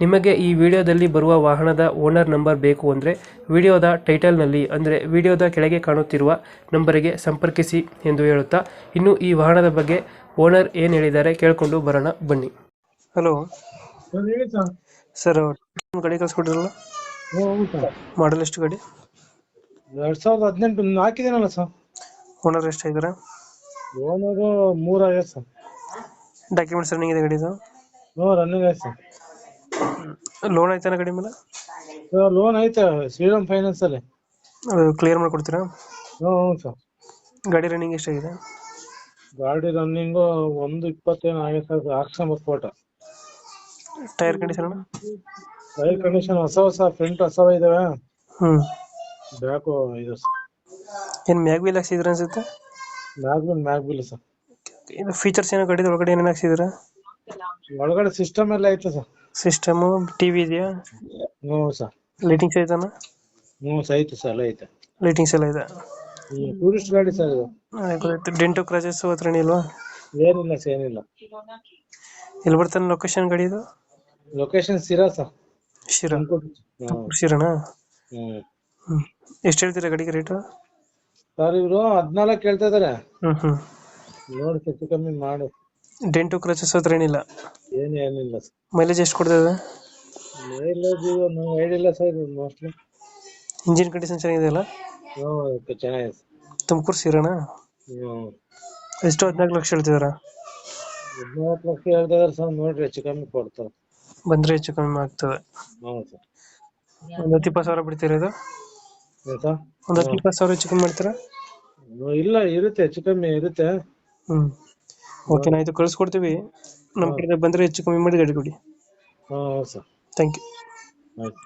ನಿಮಗೆ ಈ ವಿಡಿಯೋದಲ್ಲಿ ಬರುವ ವಾಹನದ ಓನರ್ ನಂಬರ್ ಬೇಕು ಅಂದರೆ ವಿಡಿಯೋದ ಟೈಟಲ್ನಲ್ಲಿ ಅಂದರೆ ವಿಡಿಯೋದ ಕೆಳಗೆ ಕಾಣುತ್ತಿರುವ ನಂಬರಿಗೆ ಸಂಪರ್ಕಿಸಿ ಎಂದು ಹೇಳುತ್ತಾ ಇನ್ನು ಈ ವಾಹನದ ಬಗ್ಗೆ ಓನರ್ ಏನು ಹೇಳಿದ್ದಾರೆ ಕೇಳಿಕೊಂಡು ಬರೋಣ ಬನ್ನಿ. ಹಲೋ. ಸರ್ ಹೇಳಿ ಸರ್. ಸರ್ ಗಾಡಿ ಸರ್. ಮಾಡಲ್ ಎಷ್ಟು ಗಾಡಿ? ಎರಡ್ ಸಾವಿರದ ಹದಿನೆಂಟು ಹಾಕಿದೇನಲ್ಲ ಸರ್. ಓನರ್ ಎಷ್ಟಾಗಿದ್ದಾರೆ ಓನರು ಮೂರ ಐವತ್ತು ಸರ್. ಡಾಕ್ಯುಮೆಂಟ್ಸ್ ರನ್ನಿಂಗ್ ಇದೆ ಗಾಡಿ ಹ್ಞೂ ರನ್ನಿಂಗ್ ಐತೆ ಸರ್. ಲೋನ್ ಆಯ್ತಾನ ಗಾಡಿ ಮೇಲೆ? ಲೋನ್ ಐತೆ ಶ್ರೀರಾಮ್ ಫೈನಾನ್ಸ್ ಅಲ್ಲಿ. ಅದು ಕ್ಲಿಯರ್ ಮಾಡ್ಕೊಡ್ತೀರಾ? ಹ್ಞೂ ಸರ್ ಗಾಡಿ ರನ್ನಿಂಗ್ ಎಷ್ಟಾಗಿದೆ? ಗಾಡಿ ರನ್ನಿಂಗು ಒಂದು ಇಪ್ಪತ್ತೇನು ಆಗೈತೆ ಸರ್ ಹಾಕ್ಸ್ಕೊಂಬತ್ತು ಫೋಟ ಟೈರ್ ಕಂಡೀಷನ್ ಟೈರ್ ಕಂಡೀಷನ್ ಹೊಸ ಹೊಸ ಫ್ರಂಟ್ ಹೊಸವ ಇದಾವೆ. ಹ್ಞೂ ಬ್ಯಾಕು ಇದು ಸರ್ ಏನು ಮ್ಯಾಗ್ ವೀಲ್ ಹಾಕ್ಸಿದ್ರೆ ಅನ್ಸುತ್ತೆ? Mag wheel mag wheel sir ಇದು ಫೀಚರ್ಸ್ ಏನೋ ಗಾಡಿದ ಒಳಗಡೆ ಏನೇನು ಹಾಕ್ಸಿದ್ದೀರಾ ಒಳಗಡೆ ಸಿಸ್ಟಮ್ ಎಲ್ಲ ಐತೆ ಸರ್ ಸಿಸ್ಟಮ್ ಟಿವಿ ಇದೆಯಾ? ಹ್ಞೂ ಸರ್ ಲೈಟಿಂಗ್ಸ್ ಐತಾನ? ಹ್ಞೂ ಸರ್ ಐತೆ ಸರ್ ಎಲ್ಲ ಐತೆ. ಲೈಟಿಂಗ್ಸ್ ಎಲ್ಲ ಇದೆ. ಟೂರಿಸ್ಟ್ ಗಾಡಿ ಸರ್ ಇದು. ಡೆಂಟೋ ಕ್ರಾಚಸ್ ಹತ್ರ ಇಲ್ವಾ? ಏನಿಲ್ಲ ಸರ್ ಏನಿಲ್ಲ. ಎಲ್ಲಿ ಬರ್ತಾನೆ ಲೊಕೇಶನ್ ಗಾಡಿ ಇದು? Location Sira sir Shira. ಶಿರಾನಾ? ಹ್ಞೂ. ಎಷ್ಟು ಹೇಳ್ತೀರಾ ಗಾಡಿಗೆ ರೇಟು ಸರ್ ಇವರು ಹದಿನಾಲ್ಕು ಹೇಳ್ತಾ ಇದಾರೆ. ಹ್ಞೂ ಹ್ಞೂ ನೋಡಿ ಹೆಚ್ಚು ಕಮ್ಮಿ ಮಾಡಿ. ಡೆಂಟು ಕ್ರಚಸ್ ಹತ್ರ ಏನಿಲ್ಲ. ಏನು ಏನಿಲ್ಲ ಸರ್ ಮೈಲೇಜ್ ಎಷ್ಟು ಕೊಡ್ತದೆ? ಮೈಲೇಜ್ ನಾವು ಹೇಳಿಲ್ಲ ಸರ್ ಮೋಸ್ಟ್ಲಿ ಇಂಜಿನ್ ಕಂಡೀಷನ್ ಚೆನ್ನಾಗಿದೆ ಅಲ್ಲ? ಓಕೆ ಚೆನ್ನಾಗಿದೆ ಸರ್ ತುಮಕೂರು ಹ್ಞೂ ಎಷ್ಟು ಹದಿನಾಲ್ಕು ಲಕ್ಷ ಹೇಳ್ತಿದಾರ? ಹದಿನಾಲ್ಕು ಲಕ್ಷ ಹೇಳ್ದಾದ್ರೆ ಸರ್ ನೋಡ್ರಿ ಹೆಚ್ಚು ಕಮ್ಮಿ ಕೊಡ್ತಾರೆ. ಬಂದ್ರೆ ಹೆಚ್ಚು ಕಮ್ಮಿ ಆಗ್ತದೆ. ಹ್ಞೂ ಸರ್ ಒಂದು ಹತ್ತು ಇಪ್ಪತ್ತು ಸಾವಿರ ಬಿಡ್ತೀರಾ ಇದು? ಏನು ಸರ್ ಒಂದು ಹತ್ತು ಇಪ್ಪತ್ತು ಸಾವಿರ ಹೆಚ್ಚು ಕಮ್ಮಿ ಮಾಡ್ತೀರಾ? ಹ್ಞೂ, ಇಲ್ಲ ಇರುತ್ತೆ ಹೆಚ್ಚು ಕಮ್ಮಿ ಇರುತ್ತೆ. ಹ್ಞೂ ಓಕೆ ಇದು ಕಳಿಸ್ಕೊಡ್ತೀವಿ. ನಮ್ಮ ಕಡೆ ಬಂದರೆ ಹೆಚ್ಚು ಕಮ್ಮಿ ಮಾಡಿ ಗಾಡಿ ಕೊಡಿ. ಹಾಂ ಸರ್ ಥ್ಯಾಂಕ್ ಯು ಆಯ್ತು.